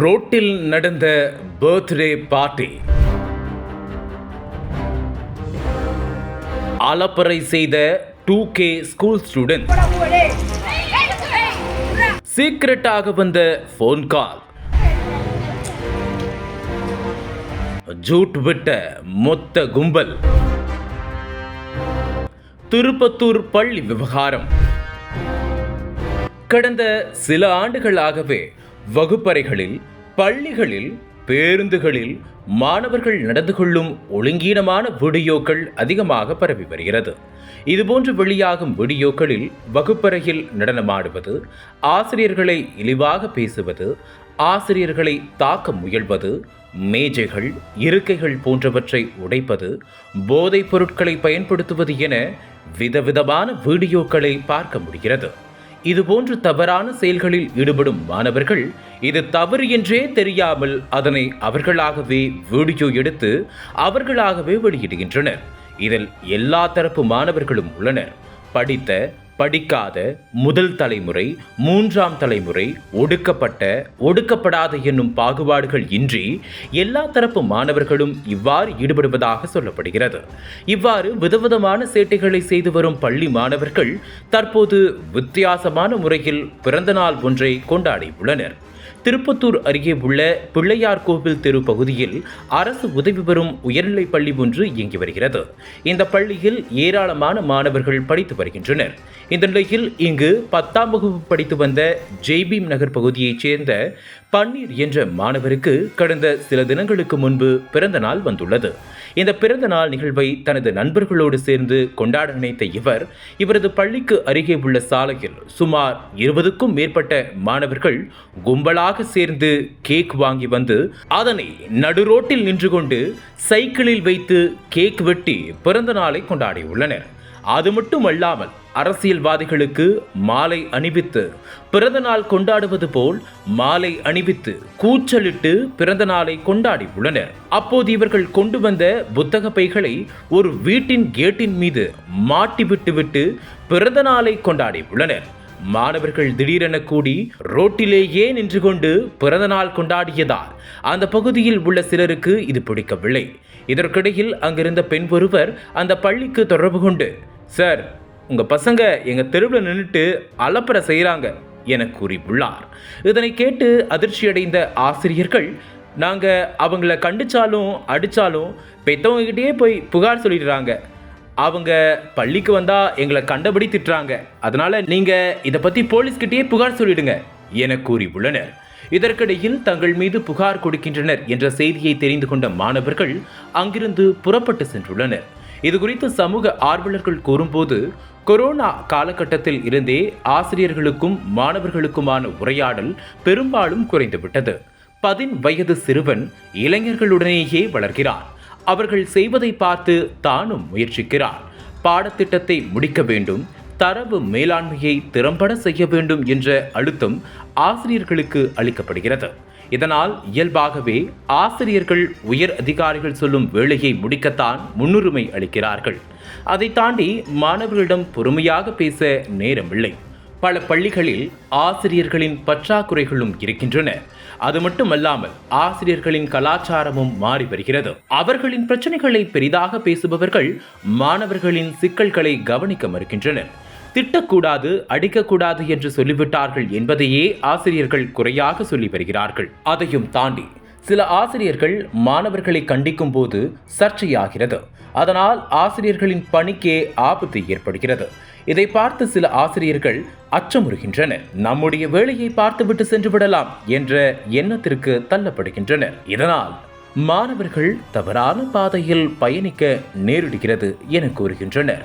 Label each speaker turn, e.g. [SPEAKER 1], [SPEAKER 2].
[SPEAKER 1] ரோட்டில் நடந்த birthday party. அலப்பறை செய்த டூ கே ஸ்கூல் ஸ்டூடெண்ட் சீக்ரெட்டாக வந்த ஃபோன் கால் ஜூட் விட்ட மொத்த கும்பல். திருப்பத்தூர் பள்ளி விவகாரம். கடந்த சில ஆண்டுகளாகவே வகுப்பறைகளில் பள்ளிகளில் பேருந்துகளில் மாணவர்கள் நடந்து கொள்ளும் ஒழுங்கீனமான வீடியோக்கள் அதிகமாக பரவி வருகிறது. இதுபோன்று வெளியாகும் வீடியோக்களில் வகுப்பறையில் நடனமாடுவது ஆசிரியர்களை இழிவாக பேசுவது ஆசிரியர்களை தாக்க முயல்வது மேஜைகள் இருக்கைகள் போன்றவற்றை உடைப்பது போதைப் பொருட்களை பயன்படுத்துவது என விதவிதமான வீடியோக்களை பார்க்க முடிகிறது. இதுபோன்று தவறான செயல்களில் ஈடுபடும் மாணவர்கள் இது தவறு என்றே தெரியாமல் அதனை அவர்களாகவே வீடியோ எடுத்து அவர்களாகவே வெளியிடுகின்றனர். இதில் எல்லா தரப்பு மாணவர்களும் உள்ளனர். படித்த படிக்காத முதல் தலைமுறை மூன்றாம் தலைமுறை ஒடுக்கப்பட்ட ஒடுக்கப்படாத என்னும் பாகுபாடுகள் இன்றி எல்லா தரப்பு மாணவர்களும் இவ்வாறு ஈடுபடுவதாக சொல்லப்படுகிறது. இவ்வாறு விதவிதமான சேட்டைகளை செய்து வரும் பள்ளி மாணவர்கள் தற்போது வித்தியாசமான முறையில் பிறந்தநாள் ஒன்றை கொண்டாடியுள்ளனர் திருப்பத்தூர் அருகே உள்ள பிள்ளையார் கோவில் தெரு பகுதியில் அரசு உதவி பெறும் உயர்நிலைப் பள்ளி ஒன்று இயங்கி வருகிறது. இந்த பள்ளியில் ஏராளமான மாணவர்கள் படித்து வருகின்றனர். இந்த நிலையில் இங்கு பத்தாம் வகுப்பு படித்து வந்த ஜெய்பீம் நகர் பகுதியைச் சேர்ந்த பன்னீர் என்ற மாணவருக்கு கடந்த சில தினங்களுக்கு முன்பு பிறந்த நாள் வந்துள்ளது. இந்த பிறந்த நாள் நிகழ்வை தனது நண்பர்களோடு சேர்ந்து கொண்டாட நினைத்த இவர் இவரது பள்ளிக்கு அருகே உள்ள சாலையில் சுமார் இருபதுக்கும் மேற்பட்ட மாணவர்கள் கும்பலாக சேர்ந்து கேக் வாங்கி வந்து அதனை நடுரோட்டில் நின்று கொண்டு சைக்கிளில் வைத்து கேக் வெட்டி பிறந்த நாளை கொண்டாடியுள்ளனர் அது மட்டுமல்லாமல் அரசியல்வாதிகளுக்கு மாலை அணிவித்து பிறந்தநாள் கொண்டாடுவது போல் மாலை அணிவித்து கூச்சலிட்டு பிறந்த நாளை கொண்டாடி உள்ளனர். அப்போது இவர்கள் கொண்டு வந்த புத்தக பைகளை ஒரு வீட்டின் கேட்டின் மீது மாட்டி விட்டு விட்டு பிறந்த நாளை கொண்டாடி உள்ளனர். மாணவர்கள் திடீரென கூடி ரோட்டிலேயே நின்று கொண்டு பிறந்தநாள் கொண்டாடியதால் அந்த பகுதியில் உள்ள சிலருக்கு இது பிடிக்கவில்லை. இதற்கிடையில் அங்கிருந்த பெண் ஒருவர் அந்த பள்ளிக்கு தொடர்பு கொண்டு சார் உங்க பசங்க எங்க தெருவில் நின்றுட்டு அலப்பற செய்கிறாங்க என கூறியுள்ளார். இதனை கேட்டு அதிர்ச்சியடைந்த ஆசிரியர்கள் நாங்கள் அவங்கள கண்டிச்சாலும் அடித்தாலும் பெற்றவங்ககிட்டயே போய் புகார் சொல்லிடுறாங்க. அவங்க பள்ளிக்கு வந்தா எங்களை கண்டபடி திட்டுறாங்க. அதனால நீங்க இதை பத்தி போலீஸ்கிட்டயே புகார் சொல்லிடுங்க என கூறியுள்ளனர் இதற்கிடையில் தங்கள் மீது புகார் கொடுக்கின்றனர் என்ற செய்தியை தெரிந்து கொண்ட மாணவர்கள் அங்கிருந்து புறப்பட்டு சென்றுள்ளனர். இது குறித்து சமூக ஆர்வலர்கள் கூறும்போது கொரோனா காலகட்டத்தில் இருந்தே ஆசிரியர்களுக்கும் மாணவர்களுக்குமான உரையாடல் பெரும்பாலும் குறைந்துவிட்டது. பதின் வயது சிறுவன் இளைஞர்களுடனேயே வளர்கிறான். அவர்கள் செய்வதை பார்த்து தானும் முயற்சிக்கிறார். பாடத்திட்டத்தை முடிக்க வேண்டும் தரவு மேலாண்மையை திறம்பட செய்ய வேண்டும் என்ற அழுத்தம் ஆசிரியர்களுக்கு அளிக்கப்படுகிறது. இதனால் இயல்பாகவே ஆசிரியர்கள் உயர் அதிகாரிகள் சொல்லும் வேலையை முடிக்கத்தான் முன்னுரிமை அளிக்கிறார்கள். அதை தாண்டி மாணவர்களிடம் பொறுமையாக பேச நேரமில்லை. பல பள்ளிகளில் ஆசிரியர்களின் பற்றாக்குறைகளும் இருக்கின்றன. அது மட்டுமல்லாமல் ஆசிரியர்களின் கலாச்சாரமும் மாறி வருகிறது. அவர்களின் பிரச்சனைகளை பெரிதாக பேசுபவர்கள் மாணவர்களின் சிக்கல்களை கவனிக்க மறுக்கின்றனர். திட்டக்கூடாது அடிக்கக்கூடாது என்று சொல்லிவிட்டார்கள் என்பதையே ஆசிரியர்கள் குறையாக சொல்லி வருகிறார்கள். அதையும் தாண்டி சில ஆசிரியர்கள் மாணவர்களை கண்டிக்கும் போது சர்ச்சையாகிறது. அதனால் ஆசிரியர்களின் பணிக்கே ஆபத்து ஏற்படுகிறது. இதை பார்த்து சில ஆசிரியர்கள் அச்சமுறுகின்றனர். நம்முடைய வேலையை பார்த்துவிட்டு சென்று விடலாம் என்ற எண்ணத்திற்கு தள்ளப்படுகின்றனர். இதனால் மாணவர்கள் தவறான பாதையில் பயணிக்க நேரிடுகிறது என கூறுகின்றனர்.